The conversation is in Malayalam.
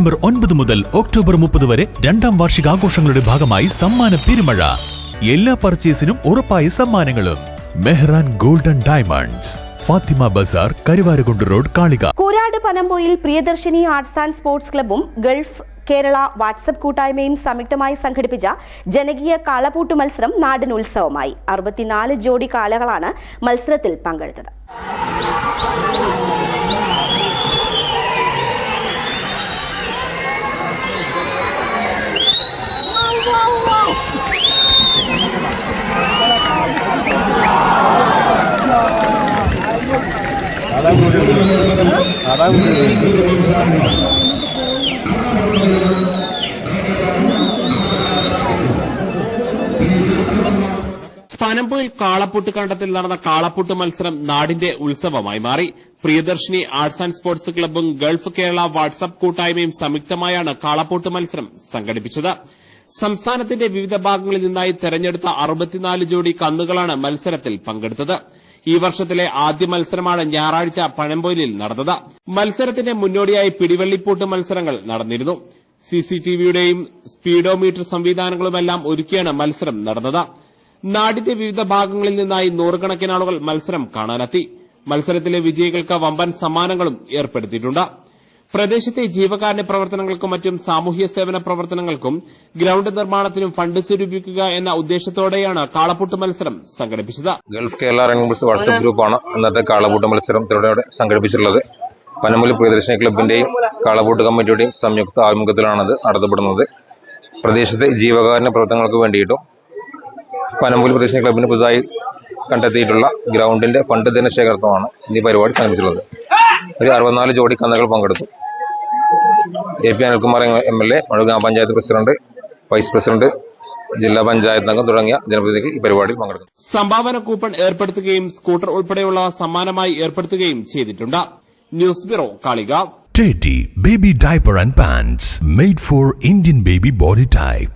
സെപ്റ്റംബർ ഒൻപത് മുതൽ ഒക്ടോബർ മുപ്പത് വരെ രണ്ടാം വാർഷികാഘോഷങ്ങളുടെ ഭാഗമായി സമ്മാന പെരുമഴ. എല്ലാ പർച്ചേസിനും ഉറപ്പായ സമ്മാനങ്ങളും. Mehran golden diamonds Fathima Bazar Karuvarakundu road Kalika. Koorad Panampoyil Priyadarshini arts and sports ക്ലബ്ബും Gulf Kerala WhatsApp കൂട്ടായ്മയും സംയുക്തമായി സംഘടിപ്പിച്ച ജനകീയ കാളപൂട്ട് മത്സരം നാടിന് ഉത്സവമായി. അറുപത്തിനാല് ജോഡി കാളകളാണ് മത്സരത്തിൽ പങ്കെടുത്തത്. പനമ്പൂരിൽ കാളപ്പൂട്ട് കണ്ടത്തിൽ നടന്ന കാളപ്പൂട്ട് മത്സരം നാടിന്റെ ഉത്സവമായി മാറി. പ്രിയദർശിനി ആർട്സ് ആൻഡ് സ്പോർട്സ് ക്ലബ്ബും ഗൾഫ് കേരള വാട്സ്ആപ്പ് കൂട്ടായ്മയും സംയുക്തമായാണ് കാളപ്പൂട്ട് മത്സരം സംഘടിപ്പിച്ചത്. സംസ്ഥാനത്തിന്റെ വിവിധ ഭാഗങ്ങളിൽ നിന്നായി തെരഞ്ഞെടുത്ത അറുപത്തിനാല് ജോഡി കന്നുകളാണ് മത്സരത്തിൽ പങ്കെടുത്തത്. ഈ വർഷത്തിലെ ആദ്യ മത്സരമാണ് ഞായറാഴ്ച പഴമ്പൊയിലിൽ നടന്നത്. മത്സരത്തിന്റെ മുന്നോടിയായി പിടിവള്ളിപ്പൂട്ട് മത്സരങ്ങൾ നടന്നിരുന്നു. സിസിടിവിയുടെയും സ്പീഡോമീറ്റർ സംവിധാനങ്ങളുമെല്ലാം ഒരുക്കിയാണ് മത്സരം നടന്നത്. നാടിന്റെ വിവിധ ഭാഗങ്ങളിൽ നിന്നായി നൂറുകണക്കിന് ആളുകൾ മത്സരം കാണാനെത്തി. മത്സരത്തിലെ വിജയികൾക്ക് വമ്പൻ സമ്മാനങ്ങളും ഏർപ്പെടുത്തിയിട്ടുണ്ട്. പ്രദേശത്തെ ജീവകാരുണ്യ പ്രവർത്തനങ്ങൾക്കും മറ്റും സാമൂഹ്യ സേവന പ്രവർത്തനങ്ങൾക്കും ഗ്രൌണ്ട് നിർമ്മാണത്തിനും ഫണ്ട് സ്വരൂപിക്കുക എന്ന ഉദ്ദേശത്തോടെയാണ് കാളപ്പൂട്ട് മത്സരം സംഘടിപ്പിച്ചത്. ഗൾഫ് കേരള റൺബിൾസ് വാട്സപ്പ് ഗ്രൂപ്പാണ് ഇന്നത്തെ കാളപൂട്ട് മത്സരം തിരുവനന്തപുരം സംഘടിപ്പിച്ചിട്ടുള്ളത്. പനമുലി പ്രിയദർശിനി ക്ലബിന്റെയും കാളപൂട്ട് കമ്മിറ്റിയുടെയും സംയുക്ത ആഭിമുഖ്യത്തിലാണത് നടത്തപ്പെടുന്നത്. പ്രദേശത്തെ ജീവകാരുണ്യ പ്രവർത്തനങ്ങൾക്ക് വേണ്ടിയിട്ടും പനമ്പൂലി പ്രദേശിനി ക്ലബിന് പുതുതായി കണ്ടെത്തിയിട്ടുള്ള ഗ്രൗണ്ടിന്റെ ഫണ്ട് ധനശേഖരണമാണ് ഈ പരിപാടി സംഘടിപ്പിച്ചിട്ടുള്ളത്. ഒരു അറുപത്തിനാല് ജോഡി കന്നുകൾ പങ്കെടുത്തു. A P Anilkumar M L A മഴ ഗ്രാമപഞ്ചായത്ത് പ്രസിഡന്റ് വൈസ് പ്രസിഡന്റ് ജില്ലാ പഞ്ചായത്ത് അംഗം തുടങ്ങിയ ജനപ്രതിനിധികൾ ഈ പരിപാടിയിൽ പങ്കെടുക്കും. സംഭാവന കൂപ്പൺ ഏർപ്പെടുത്തുകയും സ്കൂട്ടർ ഉൾപ്പെടെയുള്ള സമ്മാനമായി ഏർപ്പെടുത്തുകയും ചെയ്തിട്ടുണ്ട്. News bureau Kalika Teddy baby Diaper and Pants made for Indian baby body type.